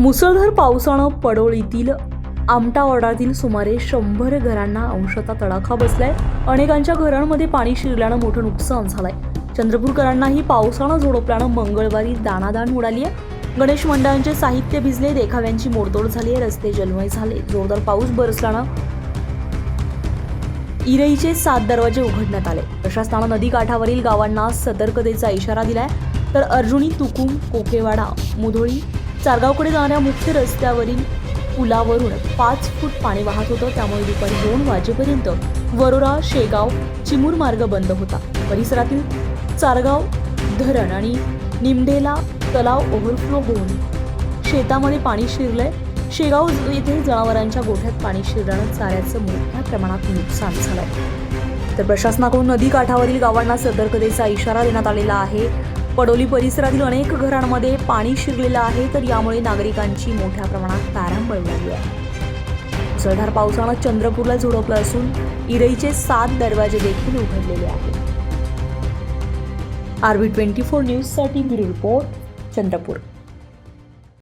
मुसळधार पावसानं पडोळीतील आमटा सुमारे शंभर घरांना अंशतः तडाखा बसलाय. अनेकांच्या घरांमध्ये पाणी शिरल्यानं मोठं नुकसान झालंय. चंद्रपूरकरांनाही पावसानं झोडपल्यानं मंगळवारी दाणादाण उडाली आहे गणेश मंडळांचे साहित्य भिजले देखाव्यांची मोडतोड झाली आहे रस्ते जलमय झाले. जोरदार पाऊस बरसल्यानं इरईचे सात दरवाजे उघडण्यात आले. प्रशासनानं नदी काठावरील गावांना सतर्कतेचा इशारा दिलाय. तर अर्जुनी तुकुम कोकेवाडा मुधोळी चारगावकडे जाणाऱ्या मुख्य रस्त्यावरील पुलावरून पाच फूट पाणी वाहत होतं. त्यामुळे दुपारी दोन वाजेपर्यंत वरोरा शेगाव चिमूर मार्ग बंद होता. परिसरातील चारगाव धरण आणि निमडेला तलाव ओव्हरफ्लो होऊन शेतामध्ये पाणी शिरलंय. शेगाव येथे जनावरांच्या गोठ्यात पाणी शिरल्यानं चाऱ्याचं मोठ्या प्रमाणात नुकसान झालंय. तर प्रशासनाकडून नदी काठावरील गावांना सतर्कतेचा इशारा देण्यात आलेला आहे. पडोली परिसरातील अनेक घरांमध्ये पाणी शिरलेलं आहे तर यामुळे नागरिकांची मोठ्या प्रमाणात तारांबळ उडाली आहे. मुसळधार पावसानं चंद्रपूरला झोडपलं असून इरईचे सात दरवाजे देखील उघडलेले आहेत. आरबी ट्वेंटी फोर न्यूजसाठी ब्युरो रिपोर्ट चंद्रपूर.